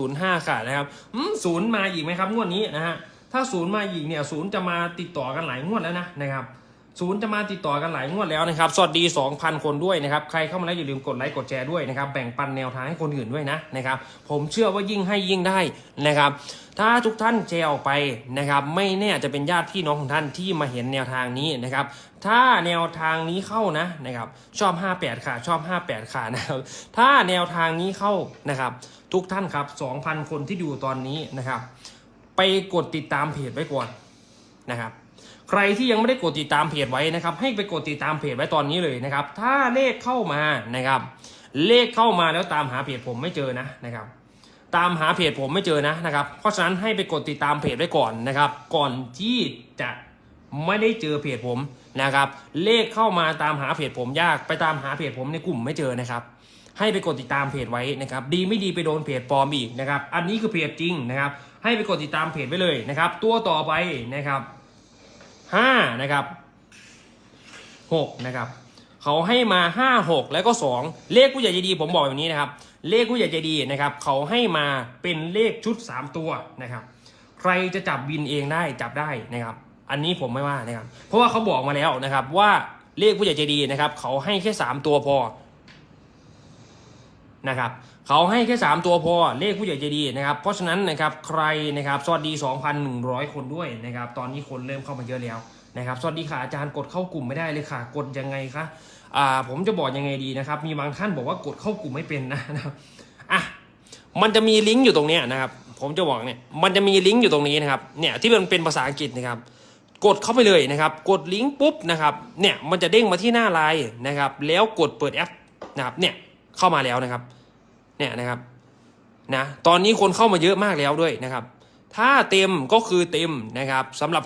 ศูนย์ห้าค่ะนะครับศูนย์มาอีกไหมครับงวดนี้นะฮะถ้าศูนย์มาอีกเนี่ยศูนย์จะมาติดต่อกันหลายงวดแล้วนะนะครับ ศูนย์จะมาติดต่อกันหลายงวดแล้วนะครับ สวัสดี 2,000 คนด้วยนะครับ ใครเข้ามาแล้วอย่าลืมกดไลค์กดแชร์ด้วยนะครับ แบ่งปันแนวทางให้คนอื่นด้วยนะนะครับ ผมเชื่อว่ายิ่งให้ยิ่งได้นะครับ ถ้าทุกท่านแชร์ออกไปนะครับ ไม่แน่จจะเป็นญาติพี่น้องของท่านที่มาเห็นแนวทางนี้นะครับ ถ้าแนวทางนี้เข้านะนะครับ ชอบ 58 ค่ะ ชอบ 58 ค่ะนะครับ ถ้าแนวทางนี้เข้านะครับ ทุกท่านครับ 2,000 คนที่ดูตอนนี้นะครับ ไปกดติดตามเพจไว้ก่อน นะครับใครที่ยังไม่ได้กดติดตามเพจไว้นะครับ ให้ไปกดติดตามเพจไว้ตอนนี้เลยนะครับ ถ้าเลขเข้ามานะครับ เลขเข้ามาแล้วตามหาเพจผมไม่เจอนะนะครับ ตามหาเพจผมไม่เจอนะนะครับ เพราะฉะนั้นให้ไปกดติดตามเพจไว้ก่อนนะครับ ก่อนที่จะไม่ได้เจอเพจผมนะครับ เลขเข้ามาตามหาเพจผมยากไปตามหาเพจผมในกลุ่มไม่เจอนะครับให้ไปกดติดตามเพจไว้นะครับ ดีไม่ดีไปโดนเพจปลอมอีกนะครับ อันนี้คือเพจจริงนะครับ ให้ไปกดติดตามเพจไว้เลยนะครับ ตัวต่อไปนะครับ ห้านะครับหกนะครับเขาให้มาห้าหกแล้วก็สองเลขผู้ใหญ่ใจดีผมบอกแบบนี้นะครับ เลขผู้ใหญ่ใจดีนะครับเขาให้มาเป็นเลขชุดสามตัวนะครับ ใครจะจับวินเองได้จับได้นะครับ อันนี้ผมไม่ว่านะครับ เพราะว่าเขาบอกมาแล้วนะครับว่าเลขผู้ใหญ่ใจดีนะครับเขาให้แค่สามตัวพอ นะครับเขาให้แค่สามตัวพอเลขผู้ใหญ่ใจดีนะครับ เพราะฉะนั้นนะครับใครนะครับสวัสดี 2,100 คนด้วยนะครับตอนนี้คนเริ่มเข้ามาเยอะแล้วนะครับสวัสดีค่ะอาจารย์กดเข้ากลุ่มไม่ได้เลยค่ะกดยังไงคะอ่าผมจะบอกยังไงดีนะครับ มีบางท่านบอกว่ากดเข้ากลุ่มไม่เป็นนะนะครับอะมันจะมีลิงก์อยู่ตรงเนี้ยนะครับผมจะบอกเนี่ยมันจะมีลิงก์อยู่ตรงนี้นะครับเนี่ยที่มันเป็นภาษาอังกฤษนะครับกดเข้าไปเลยนะครับกดลิงก์ปุ๊บนะครับเนี่ยมันจะเด้งมาที่หน้าไลน์นะครับแล้วกดเปิดแอปนะครับเนี่ย เข้ามาแล้วนะครับ เนี่ยนะครับนะตอนนี้คนเข้ามาเยอะมากแล้วด้วยนะครับ ถ้าเต็มก็คือเต็มนะครับสำหรับ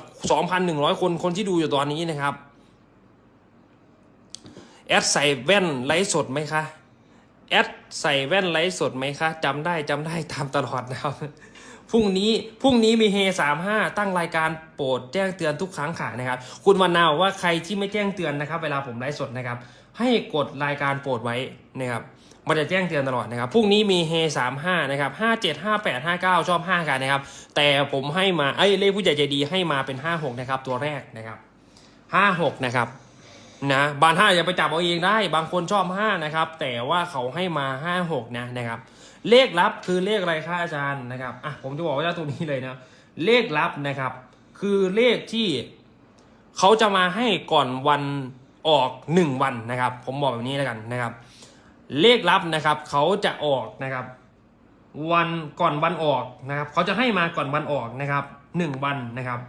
2,100 คนคนที่ดูอยู่ตอนนี้นะครับแอดใส่แว่นไลฟ์สดไหมคะแอดใส่แว่นไลฟ์สดไหมคะจำได้จำได้ตามตลอดนะครับพรุ่งนี้พรุ่งนี้มีเฮสามห้าตั้งรายการโปรดแจ้งเตือนทุกครั้งค่ะนะครับ คุณวันนาวว่าใครที่ไม่แจ้งเตือนนะครับ เวลาผมไลฟ์สดนะครับ ให้กดรายการโปรดไว้นะครับ มันจะแจ้งเตือนตลอดนะครับพรุ่งนี้มีเฮสามห้านะครับห้าเจ็ดห้าแปดห้าเก้าชอบห้ากันนะครับ แต่ผมให้มาไอ้ยเลขผู้ใหญ่ใจดีให้มาเป็นห้าหกนะครับ ตัวแรกนะครับห้าหกนะครับนะบานห้าอย่าไปจับเอาเองได้บางคนชอบห้านะครับ แต่ว่าเขาให้มาห้าหกนะนะครับ เลขลับคือเลขอะไรคะอาจารย์นะครับอะผมจะบอกว้แล้วตรงนี้เลยนะเลขลับนะครับ คือเลขที่เขาจะมาให้ก่อนวันออกหนึ่งวันนะครับ ผมบอกแบบนี้แล้วกันนะครับ เลขลับนะครับ เขาจะออกนะครับ วันก่อนวันออกนะครับ เขาจะให้มาก่อนวันออกนะครับหนึ่งวันนะครับ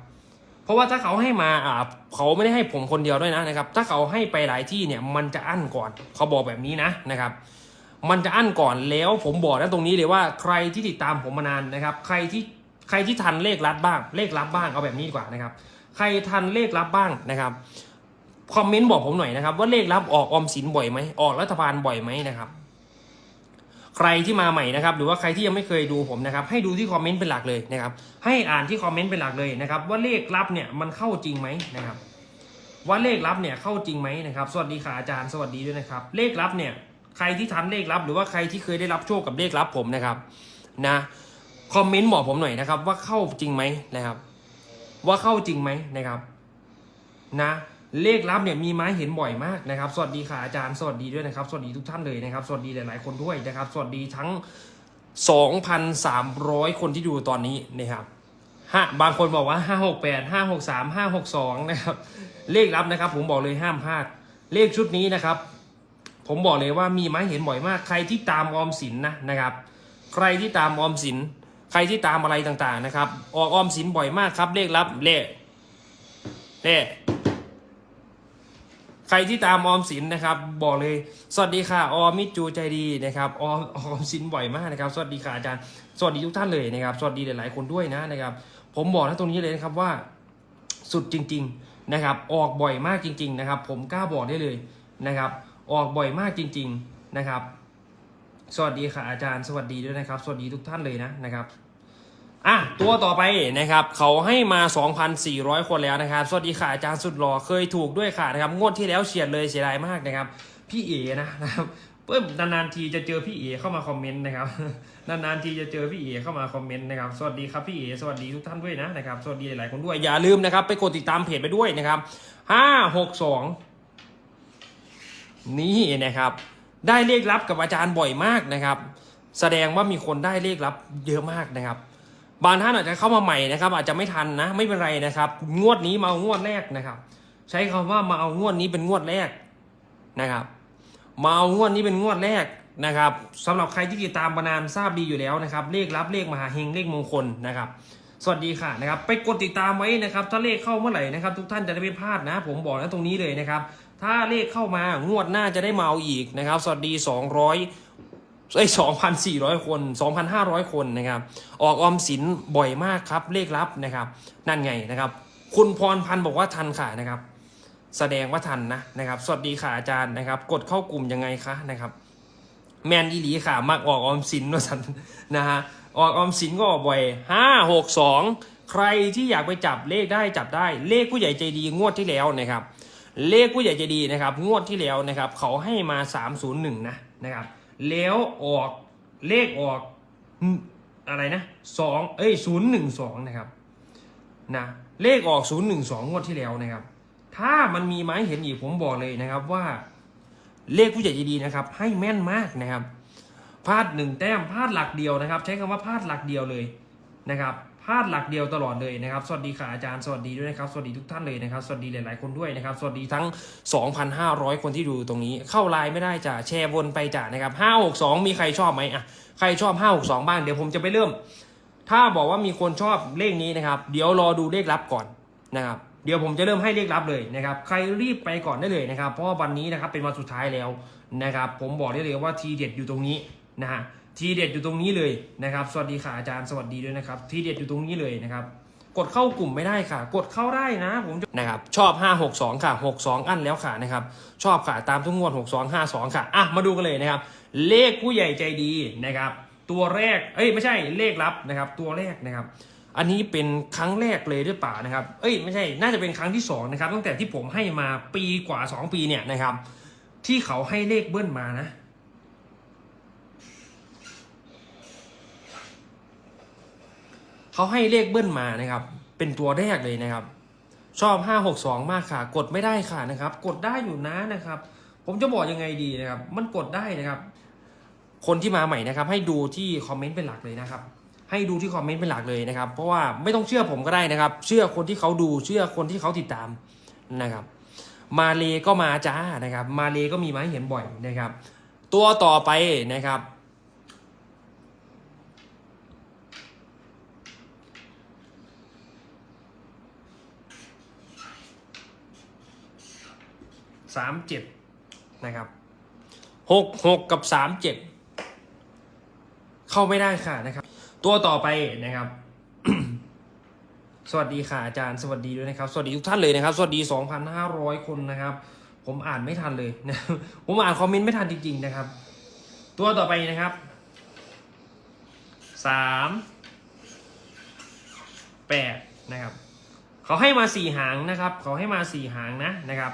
เพราะว่าถ้าเขาให้มาอ่าเขาไม่ได้ให้ผมคนเดียวด้วยนะนะครับ ถ้าเขาให้ไปหลายที่เนี่ย มันจะอั้นก่อน เขาบอกแบบนี้นะนะครับ มันจะอั้นก่อนแล้วผมบอกนะตรงนี้เลยว่าใครที่ติดตามผมมานานนะครับ ใครที่ใครที่ทันเลขลับบ้าง เลขลับบ้างเอาแบบนี้ดีกว่านะครับ ใครทันเลขลับบ้างนะครับ คอมเมนต์บอกผมหน่อยนะครับ ว่าเลขลับออกออมสินบ่อยไหมออกรัฐบาลบ่อยไหมนะครับ ใครที่มาใหม่นะครับ หรือว่าใครที่ยังไม่เคยดูผมนะครับ ให้ดูที่คอมเมนต์เป็นหลักเลยนะครับ ให้อ่านที่คอมเมนต์เป็นหลักเลยนะครับ ว่าเลขลับเนี่ยมันเข้าจริงไหมนะครับว่าเลขลับเนี่ยเข้าจริงไหมนะครับสวัสดีค่ะอาจารย์สวัสดีด้วยนะครับ เลขลับเนี่ยใครที่ทันเลขลับ หรือว่าใครที่เคยได้รับโชคกับเลขลับผมนะครับนะคอมเมนต์บอกผมหน่อยนะครับ ว่าเข้าจริงไหมนะครับ ว่าเข้าจริงไหมนะครับ นะ เลขลับเนี่ยมีไม้เห็นบ่อยมากนะครับ สวัสดีค่ะอาจารย์สวัสดีด้วยนะครับ สวัสดีทุกท่านเลยนะครับ สวัสดีหลายๆคนด้วยนะครับ สวัสดีทั้ง 2,300 คนที่ดูตอนนี้นะครับฮะบางคนบอกว่า 568 563 562 นะครับ เลขลับนะครับ ผมบอกเลยห้ามพลาด เลขชุดนี้นะครับ ผมบอกเลยว่ามีไม้เห็นบ่อยมาก ใครที่ตามออมสินนะนะครับ ใครที่ตามออมสิน ใครที่ตามอะไรต่างๆนะครับ ออกออมสินบ่อยมากครับ เลขลับเลขเลข ใครที่ตามออมสินนะครับบอกเลย สวัสดีค่ะออมมิจูใจดีนะครับออมออมสินบ่อยมากนะครับ สวัสดีค่ะอาจารย์สวัสดีทุกท่านเลยนะครับ สวัสดีหลาย ๆ คนด้วยนะนะครับ ผมบอกนะตรงนี้เลยนะครับว่า สุดจริง ๆนะครับ ออกบ่อยมากจริง ๆ นะครับ ผมกล้าบอกได้เลยนะครับ ออกบ่อยมากจริง ๆนะครับ สวัสดีค่ะอาจารย์ สวัสดีด้วยนะครับ สวัสดีทุกท่านเลยนะนะครับ อะตัวต่อไปนะครับเขาให้มา 2,400 คนแล้วนะครับ สวัสดีค่ะอาจารย์สุดหล่อเคยถูกด้วยค่ะนะครับงวดที่แล้วเฉียดเลยเสียดายมากนะครับ พี่เอนะนะครับเพิ่มนานๆทีจะเจอพี่เอเข้ามาคอมเมนต์นะครับนานๆทีจะเจอพี่เอเข้ามาคอมเมนต์นะครับสวัสดีครับพี่เอสวัสดีทุกท่านด้วยนะนะครับสวัสดีหลายๆคนด้วยอย่าลืมนะครับ ไปกดติดตามเพจไปด้วยนะครับห้าหกสองนี่นะครับ ได้เลขลับกับอาจารย์บ่อยมากนะครับ แสดงว่ามีคนได้เลขลับเยอะมากนะครับ บางท่านอาจจะเข้ามาใหม่นะครับ อาจจะไม่ทันนะ ไม่เป็นไรนะครับ งวดนี้มาเอางวดแรกนะครับ ใช้คำว่ามาเอางวดนี้เป็นงวดแรกนะครับ มาเอางวดนี้เป็นงวดแรกนะครับสำหรับใครที่ติดตามมานานทราบดีอยู่แล้วนะครับ เลขลับเลขมหาเฮงเลขมงคลนะครับ สวัสดีค่ะนะครับ ไปกดติดตามไว้นะครับ ถ้าเลขเข้าเมื่อไหร่นะครับ ทุกท่านจะได้ไม่พลาดนะ ผมบอกนะตรงนี้เลยนะครับ ถ้าเลขเข้ามางวดหน้าจะได้มาเอาอีกนะครับ สวัสดี 200 ไอ้สองพันสี่ร้อยคนสองพันห้าร้อยคนนะครับ ออกออมสินบ่อยมากครับ เลขลับนะครับ นั่นไงนะครับ คุณพรพันธ์บอกว่าทันค่ะนะครับ แสดงว่าทันนะนะครับ สวัสดีค่ะอาจารย์นะครับ กดเข้ากลุ่มยังไงคะนะครับ แมนอีหลีค่ะมักออกออมสินว่าสันนะฮะ ออกออมสินก็ออกบ่อยห้าหกสองใครที่อยากไปจับเลขได้จับได้ เลขผู้ใหญ่ใจดีงวดที่แล้วนะครับ เลขผู้ใหญ่ใจดีนะครับ งวดที่แล้วนะครับ เขาให้มา301นะนะครับ แล้วออกเลขออกอะไรนะสองเอ้ย012นะครับนะเลขออก012งสองงวดที่แล้วนะครับ ถ้ามันมีไม้เห็นอีกผมบอกเลยนะครับว่าเลขผู้ใหญ่ใจดีนะครับ ให้แม่นมากนะครับพลาดหนึ่งแต้มพลาดหลักเดียวนะครับ ใช้คำว่าพลาดหลักเดียวเลยนะครับ พลาดหลักเดียวตลอดเลยนะครับ สวัสดีค่ะอาจารย์ สวัสดีด้วยนะครับ สวัสดีทุกท่านเลยนะครับ สวัสดีหลาย ๆ คนด้วยนะครับ สวัสดีทั้ง 2,500 คนที่ดูตรงนี้ เข้าไลน์ไม่ได้จ้ะ แชร์วนไปจ้ะนะครับ 562 มีใครชอบไหมอะ ใครชอบ 562 บ้าง เดี๋ยวผมจะไปเริ่ม ถ้าบอกว่ามีคนชอบเลขนี้นะครับ เดี๋ยวรอดูเลขลับก่อนนะครับ เดี๋ยวผมจะเริ่มให้เลขลับเลยนะครับ ใครรีบไปก่อนได้เลยนะครับ เพราะว่าวันนี้นะครับเป็นวันสุดท้ายแล้วนะครับ ผมบอกได้เลยว่าทีเด็ดอยู่ตรงนี้นะฮะ ทีเด็ดอยู่ตรงนี้เลยนะครับ สวัสดีค่ะอาจารย์สวัสดีด้วยนะครับ ทีเด็ดอยู่ตรงนี้เลยนะครับ กดเข้ากลุ่มไม่ได้ค่ะ กดเข้าได้นะผมนะครับ ชอบ 562 ค่ะ 62 อันแล้วค่ะนะครับ ชอบค่ะตามทุกงวด 62 52 ค่ะอะมาดูกันเลยนะครับ เลขผู้ใหญ่ใจดีนะครับ ตัวแรกเอ้ยไม่ใช่เลขลับนะครับ ตัวแรกนะครับ อันนี้เป็นครั้งแรกเลยหรือเปล่านะครับ เอ้ยไม่ใช่น่าจะเป็นครั้งที่สองนะครับตั้งแต่ที่ผมให้มาปีกว่าสองปีเนี่ยนะครับ ที่เขาให้เลขเบิ้ลมานะ เขาให้เลขเบิ้ลมานะครับ เป็นตัวแรกเลยนะครับ ชอบ 562 มากค่ะ กดไม่ได้ค่ะนะครับ กดได้อยู่นะนะครับ ผมจะบอกยังไงดีนะครับ มันกดได้นะครับ คนที่มาใหม่นะครับ ให้ดูที่คอมเมนต์เป็นหลักเลยนะครับ ให้ดูที่คอมเมนต์เป็นหลักเลยนะครับ เพราะว่าไม่ต้องเชื่อผมก็ได้นะครับ เชื่อคนที่เขาดู เชื่อคนที่เขาติดตามนะครับ มาเลก็มาจ้านะครับ มาเลก็มีมาให้เห็นบ่อยนะครับ ตัวต่อไปนะครับ สามเจ็ดนะครับหกหกกับสามเจ็ดเข้าไม่ได้ค่ะนะครับ ตัวต่อไปนะครับ สวัสดีค่ะอาจารย์สวัสดีด้วยนะครับ สวัสดีทุกท่านเลยนะครับ สวัสดี 2,500 คนนะครับ ผมอ่านไม่ทันเลยนะผมอ่านคอมเมนต์ไม่ทันจริงๆนะครับ ตัวต่อไปนะครับสามแปดนะครับ เขาให้มาสี่หางนะครับ เขาให้มาสี่หางนะนะครับ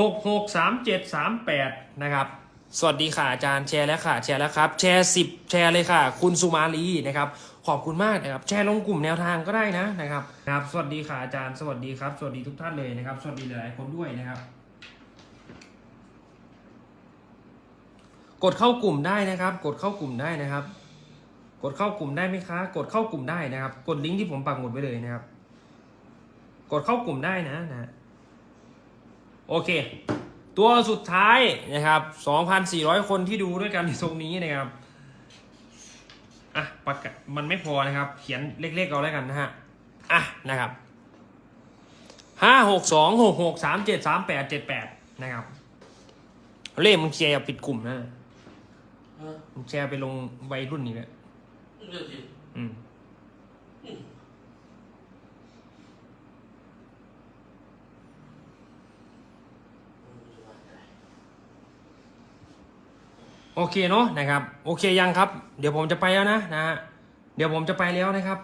หกหกสามเจ็ดสามแปดนะครับ สวัสดีค่ะอาจารย์แชร์แล้วค่ะ แชร์แล้วครับ แชร์สิบแชร์เลยค่ะ คุณสุมาลีนะครับ ขอบคุณมากนะครับ แชร์ลงกลุ่มแนวทางก็ได้นะนะครับครับ สวัสดีค่ะอาจารย์สวัสดีครับ สวัสดีทุกท่านเลยนะครับ สวัสดีหลายๆคนด้วยนะครับ กดเข้ากลุ่มได้นะครับ กดเข้ากลุ่มได้นะครับ กดเข้ากลุ่มได้ไหมคะ กดเข้ากลุ่มได้นะครับ กดลิงก์ที่ผมปักหมุดไว้เลยนะครับ กดเข้ากลุ่มได้นะนะ โอเค ตัวสุดท้ายนะครับ 2,400 คนที่ดูด้วยกันในตรงนี้นะครับอะปากกามันไม่พอนะครับ เขียนเลขๆเอาแล้วกันนะฮะอะนะครับห้าหกสองหกหกสามเจ็ดสามแปดเจ็ดแปดนะครับเลขมึงแชร์ปิดกลุ่มนะฮะมึงแชร์ไปลงวัยรุ่นนี่แหละเรื่องที่อืม โอเคเนาะนะครับ โอเคยังครับ เดี๋ยวผมจะไปแล้วนะนะ เดี๋ยวผมจะไปแล้วนะครับ